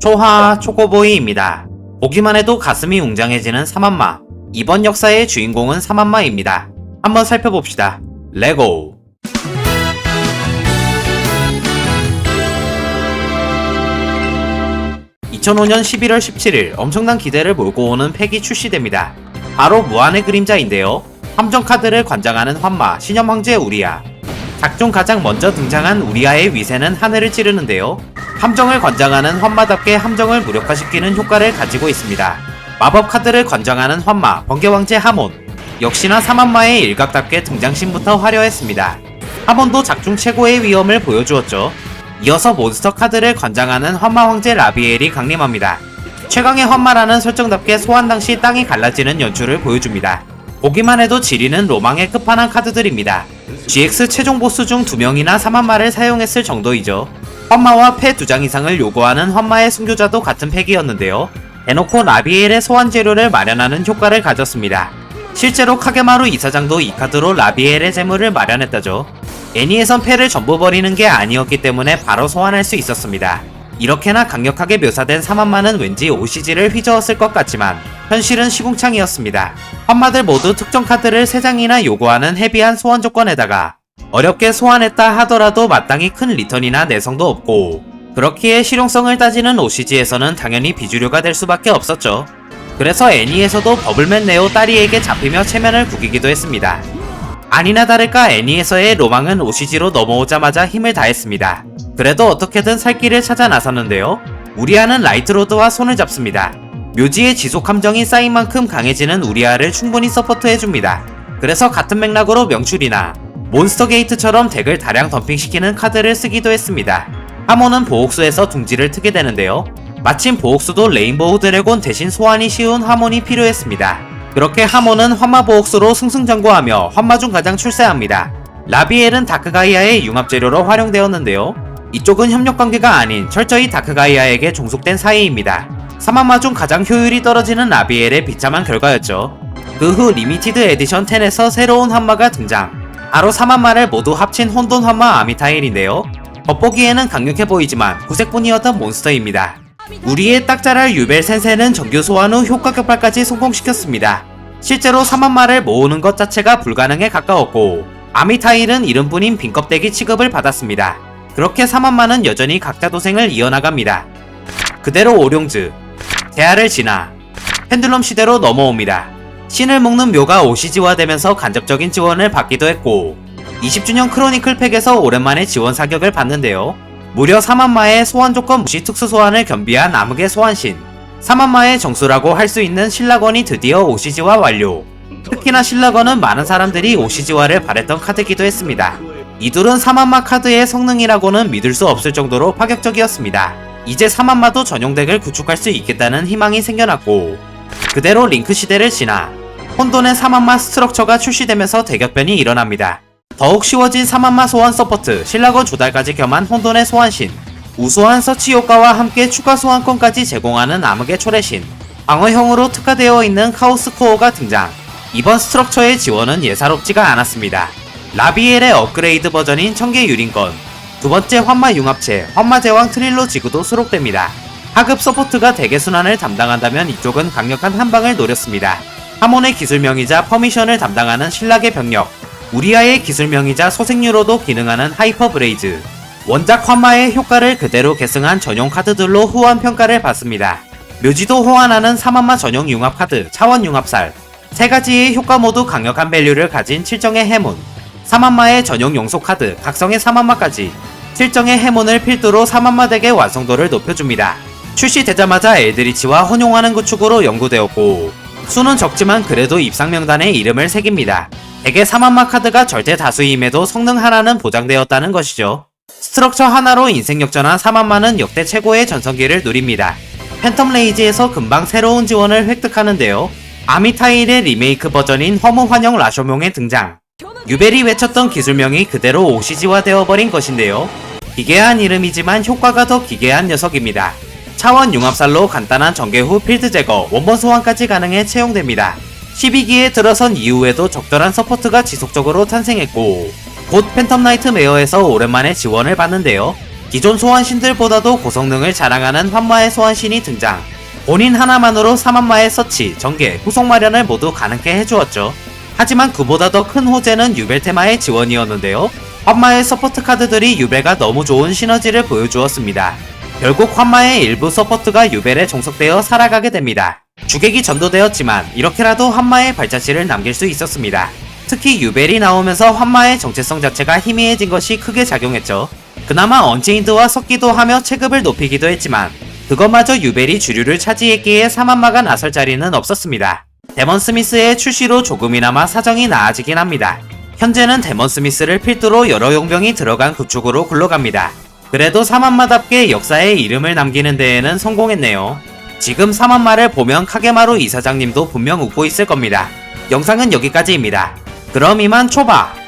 초하 초코보이입니다. 보기만 해도 가슴이 웅장해지는 사만마. 이번 역사의 주인공은 사만마입니다. 한번 살펴봅시다. 레고. 2005년 11월 17일 엄청난 기대를 몰고 오는 팩이 출시됩니다. 바로 무한의 그림자인데요. 함정 카드를 관장하는 환마 신념 황제 우리아. 작중 가장 먼저 등장한 우리아의 위세는 하늘을 찌르는데요. 함정을 관장하는 환마답게 함정을 무력화시키는 효과를 가지고 있습니다. 마법 카드를 관장하는 환마 번개왕제 하몬. 역시나 사만마의 일각답게 등장신부터 화려했습니다. 하몬도 작중 최고의 위험을 보여주었죠. 이어서 몬스터 카드를 관장하는 환마 황제 라비엘이 강림합니다. 최강의 환마라는 설정답게 소환 당시 땅이 갈라지는 연출을 보여줍니다. 보기만 해도 지리는 로망의 끝판왕 카드들입니다. GX 최종 보스 중 두 명이나 사만마를 사용했을 정도이죠. 환마와 패 두 장 이상을 요구하는 환마의 순교자도 같은 팩이었는데요. 대놓고 라비엘의 소환 재료를 마련하는 효과를 가졌습니다. 실제로 카게마루 이사장도 이 카드로 라비엘의 재물을 마련했다죠. 애니에선 패를 전부 버리는 게 아니었기 때문에 바로 소환할 수 있었습니다. 이렇게나 강력하게 묘사된 사만마는 왠지 OCG를 휘저었을 것 같지만 현실은 시궁창이었습니다. 환마들 모두 특정 카드를 3장이나 요구하는 헤비한 소환 조건에다가 어렵게 소환했다 하더라도 마땅히 큰 리턴이나 내성도 없고 그렇기에 실용성을 따지는 OCG에서는 당연히 비주류가 될 수밖에 없었죠. 그래서 애니에서도 버블맨 네오 딸이에게 잡히며 체면을 구기기도 했습니다. 아니나 다를까 애니에서의 로망은 OCG로 넘어오자마자 힘을 다했습니다. 그래도 어떻게든 살 길을 찾아 나섰는데요. 우리아는 라이트로드와 손을 잡습니다. 묘지의 지속 함정이 쌓인 만큼 강해지는 우리아를 충분히 서포트해줍니다. 그래서 같은 맥락으로 명출이나 몬스터 게이트처럼 덱을 다량 덤핑시키는 카드를 쓰기도 했습니다. 하모는 보옥수에서 둥지를 트게 되는데요. 마침 보옥수도 레인보우 드래곤 대신 소환이 쉬운 하몬이 필요했습니다. 그렇게 하몬은 환마보옥수로 승승장구하며 환마 중 가장 출세합니다. 라비엘은 다크가이아의 융합재료로 활용되었는데요. 이쪽은 협력관계가 아닌 철저히 다크가이아에게 종속된 사이입니다. 사마마 중 가장 효율이 떨어지는 라비엘의 비참한 결과였죠. 그 후 리미티드 에디션 10에서 새로운 환마가 등장. 바로 사만마를 모두 합친 혼돈 환마 아미타일인데요. 겉보기에는 강력해 보이지만 구색뿐이었던 몬스터입니다. 우리의 딱 자랄 유벨 센세는 정규 소환 후 효과 격발까지 성공시켰습니다. 실제로 사만마를 모으는 것 자체가 불가능에 가까웠고 아미타일은 이름뿐인 빈껍데기 취급을 받았습니다. 그렇게 사만마는 여전히 각자 도생을 이어나갑니다. 그대로 오룡즈, 대하를 지나 펜듈럼 시대로 넘어옵니다. 신을 묶는 묘가 OCG화되면서 간접적인 지원을 받기도 했고 20주년 크로니클 팩에서 오랜만에 지원 사격을 받는데요. 무려 4만마의 소환 조건 무시 특수 소환을 겸비한 암흑의 소환신. 4만마의 정수라고 할 수 있는 신라건이 드디어 OCG화 완료. 특히나 신라건은 많은 사람들이 OCG화를 바랬던 카드기도 했습니다. 이둘은 4만마 카드의 성능이라고는 믿을 수 없을 정도로 파격적이었습니다. 이제 4만마도 전용 덱을 구축할 수 있겠다는 희망이 생겨났고 그대로 링크 시대를 지나 혼돈의 4만마 스트럭처가 출시되면서 대격변이 일어납니다 더욱 쉬워진 사만마 소환 서포트, 신라건 조달까지 겸한 혼돈의 소환신, 우수한 서치 효과와 함께 추가 소환권까지 제공하는 암흑의 초래신, 방어형으로 특화되어 있는 카오스 코어가 등장. 이번 스트럭처의 지원은 예사롭지가 않았습니다. 라비엘의 업그레이드 버전인 청계 유린건, 두 번째 환마 융합체, 환마 제왕 트릴로 지구도 수록됩니다. 하급 서포트가 대개 순환을 담당한다면 이쪽은 강력한 한방을 노렸습니다. 하몬의 기술명이자 퍼미션을 담당하는 신락의 병력, 우리아의 기술명이자 소생류로도 기능하는 하이퍼 브레이즈 원작 환마의 효과를 그대로 계승한 전용 카드들로 후원 평가를 받습니다. 묘지도 호환하는 사만마 전용 융합 카드 차원 융합살 세 가지의 효과 모두 강력한 밸류를 가진 7정의 해문 사만마의 전용 용소 카드 각성의 사만마까지 7정의 해문을 필두로 사만마 덱의 완성도를 높여줍니다. 출시되자마자 엘드리치와 혼용하는 구축으로 연구되었고 수는 적지만 그래도 입상 명단에 이름을 새깁니다. 대개 3만마 카드가 절대 다수임에도 성능 하나는 보장되었다는 것이죠. 스트럭처 하나로 인생 역전한 3만마는 역대 최고의 전성기를 누립니다. 팬텀 레이지에서 금방 새로운 지원을 획득하는데요. 아미타일의 리메이크 버전인 허무 환영 라쇼몽의 등장. 유벨이 외쳤던 기술명이 그대로 OCG화 되어버린 것인데요. 기괴한 이름이지만 효과가 더 기괴한 녀석입니다. 차원 융합살로 간단한 전개 후 필드 제거, 원본 소환까지 가능해 채용됩니다. 12기에 들어선 이후에도 적절한 서포트가 지속적으로 탄생했고 곧 팬텀 나이트 메어에서 오랜만에 지원을 받는데요. 기존 소환신들보다도 고성능을 자랑하는 환마의 소환신이 등장. 본인 하나만으로 사만마의 서치, 전개, 후속 마련을 모두 가능케 해주었죠. 하지만 그보다 더 큰 호재는 유벨 테마의 지원이었는데요. 환마의 서포트 카드들이 유벨과 너무 좋은 시너지를 보여주었습니다. 결국 환마의 일부 서포트가 유벨에 종속되어 살아가게 됩니다. 주객이 전도되었지만 이렇게라도 환마의 발자취를 남길 수 있었습니다. 특히 유벨이 나오면서 환마의 정체성 자체가 희미해진 것이 크게 작용했죠. 그나마 언체인드와 섞기도 하며 체급을 높이기도 했지만 그것마저 유벨이 주류를 차지했기에 사만마가 나설 자리는 없었습니다. 데먼 스미스의 출시로 조금이나마 사정이 나아지긴 합니다. 현재는 데먼 스미스를 필두로 여러 용병이 들어간 구축으로 굴러갑니다. 그래도 사만마답게 역사에 이름을 남기는 데에는 성공했네요. 지금 사만마를 보면 카게마루 이사장님도 분명 웃고 있을 겁니다. 영상은 여기까지입니다. 그럼 이만 초바!